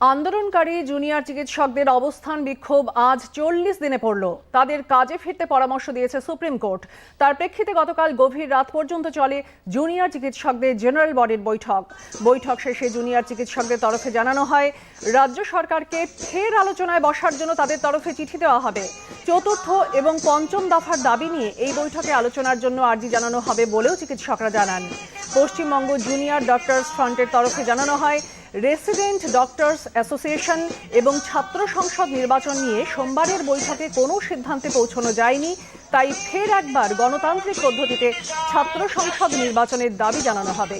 আন্দোলনকারী জুনিয়র চিকিৎসকদের অবস্থান বিক্ষোভ আজ চল্লিশ দিনে পড়ল। তাদের কাজে ফিরতে পরামর্শ দিয়েছে সুপ্রিম কোর্ট। তার প্রেক্ষিতে গতকাল গভীর রাত পর্যন্ত চলে জুনিয়র চিকিৎসকদের জেনারেল বডির বৈঠক। বৈঠক শেষে জুনিয়র চিকিৎসকদের তরফে জানানো হয়, রাজ্য সরকারকে ফের আলোচনায় বসার জন্য তাদের তরফে চিঠি দেওয়া হবে। চতুর্থ এবং পঞ্চম দফার দাবি নিয়ে এই বৈঠকে আলোচনার জন্য আর্জি জানানো হবে বলেও চিকিৎসকরা জানান। পশ্চিমবঙ্গ জুনিয়র ডক্টরস ফ্রন্টের তরফে জানানো হয় রেসিডেন্ট ডক্টরস অ্যাসোসিয়েশন এবং ছাত্র সংসদ নির্বাচন নিয়ে সোমবারের বৈঠকে কোনো সিদ্ধান্তে পৌঁছানো যায়নি, তাই ফের একবার গণতান্ত্রিক পদ্ধতিতে ছাত্র সংসদ নির্বাচনের দাবি জানানো হবে।